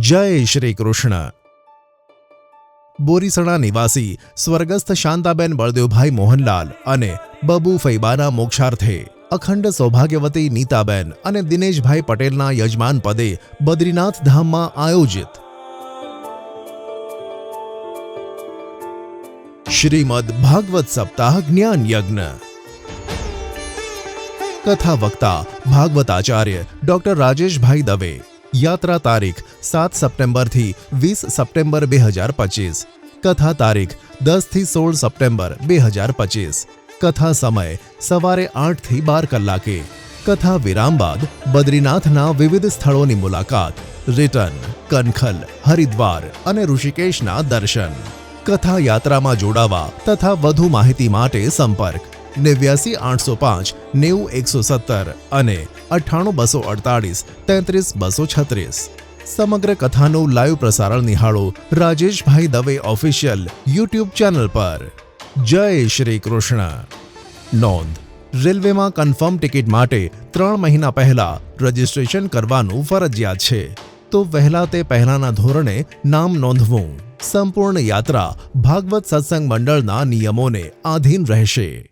જય શ્રી કૃષ્ણ. બોરીસણા નિવાસી સ્વર્ગસ્થ શાંતાબેન બળદેવભાઈ મોહનલાલ અને બબુ ફૈબાના મોક્ષાર્થે અખંડ સૌભાગ્યવતી નીતાબેન અને દિનેશભાઈ પટેલના યજમાન પદે બદ્રીનાથ ધામમાં આયોજિત. શ્રીમદ ભાગવત સપ્તાહ જ્ઞાન યજ્ઞ. કથા વક્તા ભાગવતાચાર્ય ડોક્ટર રાજેશભાઈ દવે. યાત્રા તારીખ સાત સપ્ટેમ્બરથી વીસ સપ્ટેમ્બર બે હજાર પચીસ. કથા તારીખ દસથી સોળ સપ્ટેમ્બર બે હજાર પચીસ. કથા સમય સવારે આઠથી બાર કલાકે. કથા વિરામ બાદ બદ્રીનાથના વિવિધ સ્થળોની મુલાકાત, રિટર્ન, કનખલ, હરિદ્વાર અને ઋષિકેશના દર્શન. કથા યાત્રામાં જોડાવા તથા વધુ માહિતી માટે સંપર્ક નેવ્યાસી, આઠસો પાંચ, નેવું, એકસો સત્તર અને અઠ્ઠાણું, બસો અડતાળીસ, તેત્રીસ, બસો છત્રીસ. સમગ્ર કથાનું લાઈવ પ્રસારણ નિહાળો Rajeshbhai Dave official YouTube channel પર. જય શ્રી કૃષ્ણ. નોંધ, રેલવેમાં કન્ફર્મ ટિકિટ માટે ત્રણ મહિના પહેલા રજિસ્ટ્રેશન કરવાનું ફરજિયાત છે. તો વહેલા તે પહેલાના ધોરણે નામ નોંધવું. સંપૂર્ણ યાત્રા ભાગવત સત્સંગ મંડળના નિયમોને આધીન રહેશે.